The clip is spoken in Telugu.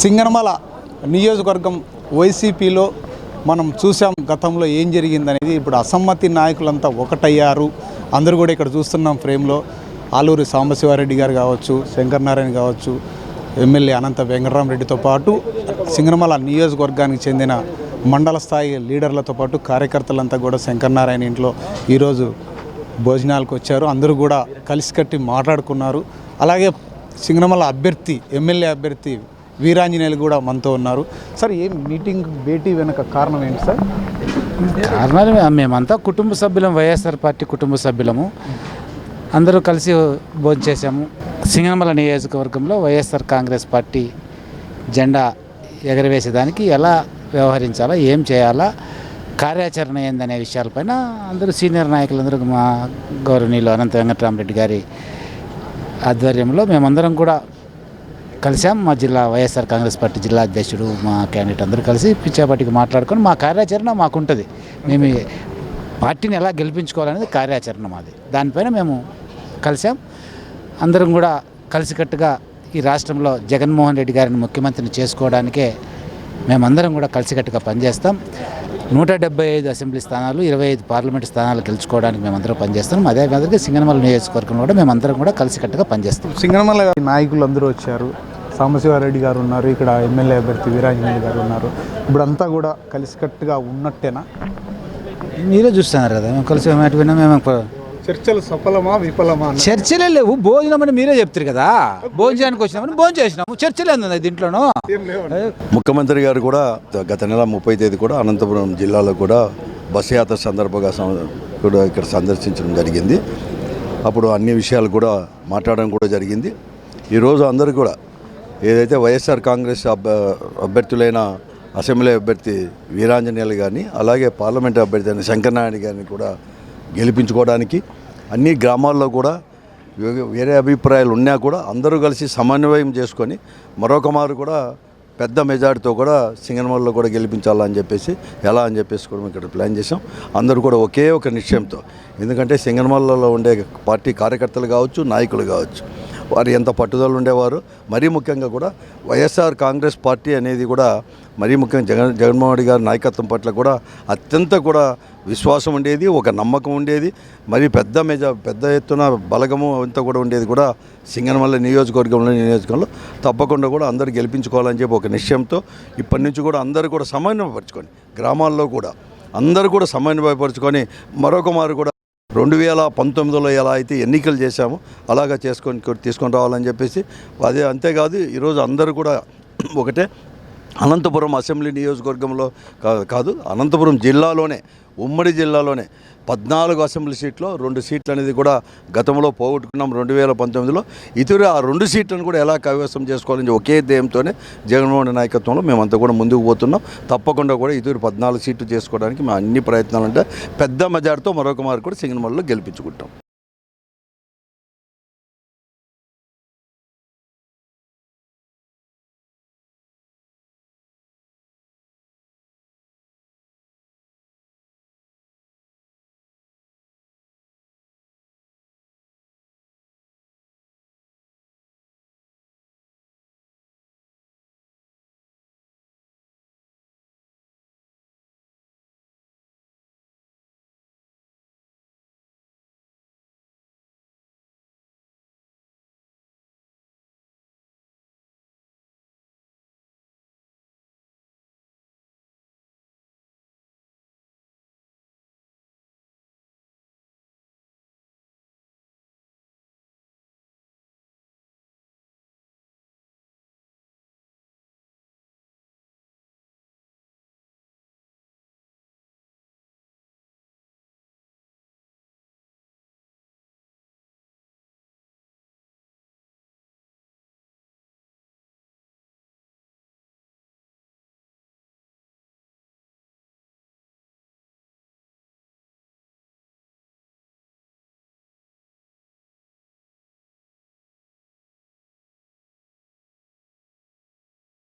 సింగనమల నియోజకవర్గం వైసీపీలో మనం చూసాం గతంలో ఏం జరిగిందనేది. ఇప్పుడు అసమ్మతి నాయకులంతా ఒకటయ్యారు. అందరూ కూడా ఇక్కడ చూస్తున్నాం ఫ్రేమ్లో. ఆలూరి సాంబశివారెడ్డి గారు కావచ్చు శంకరనారాయణ కావచ్చు ఎమ్మెల్యే అనంత వెంకటరామరెడ్డితో పాటు సింగనమల నియోజకవర్గానికి చెందిన మండల స్థాయి లీడర్లతో పాటు కార్యకర్తలంతా కూడా శంకరనారాయణ ఇంట్లో ఈరోజు భోజనాలకు వచ్చారు. అందరూ కూడా కలిసికట్టి మాట్లాడుకున్నారు. అలాగే సింగనమల అభ్యర్థి ఎమ్మెల్యే అభ్యర్థి వీరాంజనేయులు కూడా మనతో ఉన్నారు. సార్ ఏం మీటింగ్ భేటీ వెనక కారణం ఏంటి సార్? కారణాలు మేమంతా కుటుంబ సభ్యులం వైఎస్ఆర్ పార్టీ కుటుంబ సభ్యులము. అందరూ కలిసి భోజనం చేశాము. సింగనమల నియోజకవర్గంలో వైఎస్ఆర్ కాంగ్రెస్ పార్టీ జెండా ఎగరవేసేదానికి ఎలా వ్యవహరించాలా ఏం చేయాలా కార్యాచరణ ఏందనే విషయాలపైన అందరూ సీనియర్ నాయకులందరూ మా గౌరవనీయులు అనంత వెంకటరామరెడ్డి గారి ఆధ్వర్యంలో మేమందరం కూడా కలిసాం మా జిల్లా వైఎస్ఆర్ కాంగ్రెస్ పార్టీ జిల్లా అధ్యక్షుడు మా క్యాండిడేట్ అందరూ కలిసి పిచ్చాపాటికి మాట్లాడుకొని మా కార్యాచరణ మాకుంటుంది. మేము పార్టీని ఎలా గెలిపించుకోవాలనేది కార్యాచరణ మాది. దానిపైన మేము కలిసాం అందరం కూడా కలిసికట్టుగా ఈ రాష్ట్రంలో జగన్మోహన్ రెడ్డి గారిని ముఖ్యమంత్రిని చేసుకోవడానికే మేమందరం కూడా కలిసికట్టుగా పనిచేస్తాం. నూట డెబ్బై ఐదు అసెంబ్లీ స్థానాలు ఇరవై ఐదు పార్లమెంట్ స్థానాలు గెలుచుకోవడానికి మేమందరం పనిచేస్తాం అదే మాదిరిగా సింగనమల నియోజకవర్గం కూడా మేమందరం కూడా కలిసికట్టుగా పనిచేస్తాం. సింగనమల నాయకులు అందరూ వచ్చారు. సాంబశివారెడ్డి గారు ఉన్నారు ఇక్కడ ఎమ్మెల్యే అభ్యర్థి వీరాంజనేయులు గారు ఉన్నారు. ఇప్పుడంతా కూడా కలిసికట్టుగా ఉన్నట్టేనా? మీరే చూస్తున్నారు కదా మేము కలిసి విన్నాం, మేము చర్చలు సఫలమా విఫలమా? చర్చలే లేవు భోజనం అని మీరే చెప్తారు కదా. భోజనానికి వచ్చినామని భోజనం చేసినాము చర్చలు ఏంది దీంట్లోనూ. ముఖ్యమంత్రి గారు కూడా గత నెల ముప్పై తేదీ కూడా అనంతపురం జిల్లాలో కూడా బస్ యాత్ర సందర్భంగా కూడా ఇక్కడ సందర్శించడం జరిగింది. అప్పుడు అన్ని విషయాలు కూడా మాట్లాడడం కూడా జరిగింది. ఈరోజు అందరూ కూడా ఏదైతే వైఎస్ఆర్ కాంగ్రెస్ అభ్య అభ్యర్థులైన అసెంబ్లీ అభ్యర్థి వీరాంజనేయులు కానీ అలాగే పార్లమెంట్ అభ్యర్థి అయిన శంకరనారాయణ గారిని కూడా గెలిపించుకోవడానికి అన్ని గ్రామాల్లో కూడా వేరే అభిప్రాయాలు ఉన్నా కూడా అందరూ కలిసి సమన్వయం చేసుకొని మరొక మారు కూడా పెద్ద మెజార్టీతో కూడా సింగనమల్లో కూడా గెలిపించాలని చెప్పేసి ఎలా అని చెప్పేసి కూడా మేము ఇక్కడ ప్లాన్ చేసాం అందరూ కూడా ఒకే ఒక నిశ్చయంతో. ఎందుకంటే సింగనమల్లలో ఉండే పార్టీ కార్యకర్తలు కావచ్చు నాయకులు కావచ్చు. వారు ఎంత పట్టుదల ఉండేవారు మరీ ముఖ్యంగా కూడా వైఎస్ఆర్ కాంగ్రెస్ పార్టీ అనేది కూడా మరీ ముఖ్యంగా జగన్ జగన్మోహన్ రెడ్డి గారి నాయకత్వం పట్ల కూడా అత్యంత కూడా విశ్వాసం ఉండేది ఒక నమ్మకం ఉండేది మరి పెద్ద మెజ పెద్ద ఎత్తున బలగము అంతా కూడా ఉండేది కూడా సింగనమల్ల నియోజకవర్గంలో నియోజకవర్గంలో. తప్పకుండా కూడా అందరూ గెలిపించుకోవాలని చెప్పి ఒక నిశ్చయంతో ఇప్పటి నుంచి కూడా అందరూ కూడా సమన్వయపరచుకొని గ్రామాల్లో కూడా అందరూ కూడా సమన్వయపరచుకొని మరొక మారు కూడా రెండు వేల పంతొమ్మిదిలో ఎలా అయితే ఎన్నికలు చేశామో అలాగా చేసుకొని తీసుకొని రావాలని చెప్పేసి అదే అంతేకాదు ఈరోజు అందరూ కూడా ఒకటే అనంతపురం అసెంబ్లీ నియోజకవర్గంలో కాదు అనంతపురం జిల్లాలోనే ఉమ్మడి జిల్లాలోనే పద్నాలుగు అసెంబ్లీ సీట్లో రెండు సీట్లు అనేది కూడా గతంలో పోగొట్టుకున్నాం రెండు వేల పంతొమ్మిదిలో. ఇతర ఆ రెండు సీట్లను కూడా ఎలా కైవసం చేసుకోవాలని ఒకే ధ్యేయంతోనే జగన్మోహన్ నాయకత్వంలో మేమంతా కూడా ముందుకు పోతున్నాం. తప్పకుండా కూడా ఇతరు పద్నాలుగు సీట్లు చేసుకోవడానికి మేము అన్ని ప్రయత్నాలు అంటే పెద్ద మెజార్టీతో మరొక మారు కూడా సింగనమల్లో గెలిపించుకుంటాం.